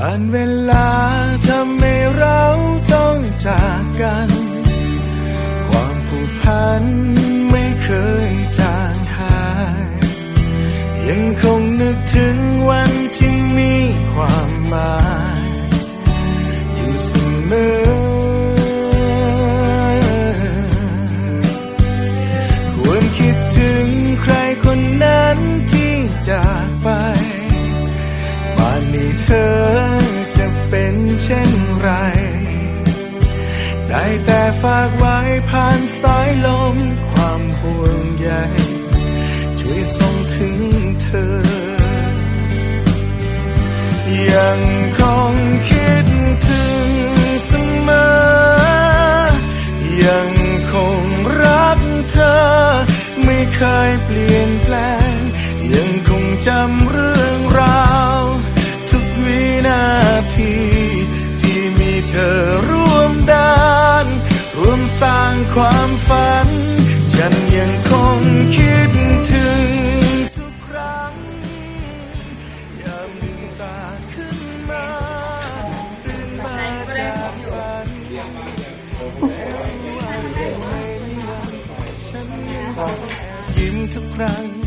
การเวลาทำให้เราต้องจากกัน ความผูกพันไม่เคยจางหาย ยังคงนึกถึงวันที่มีความหมาย ป่านนี้เธอจะเป็นเช่นไร ได้แต่ฝากไว้ผ่านสายลมความห่วงใยช่วยส่งถึงเธอ ยังคงคิดถึงเสมอ ยังคงรักเธอ ไม่เคยเปลี่ยนแปลง ยังคงจำเรื่อง ธอร่วมดานร่วมสร้างความฝัน ฉันยังคงคิดถึงทุกครั้งยามลืมตาขึ้นมาตื่นมาจากฝันฉันยังคงยิ้มทุกครั้ง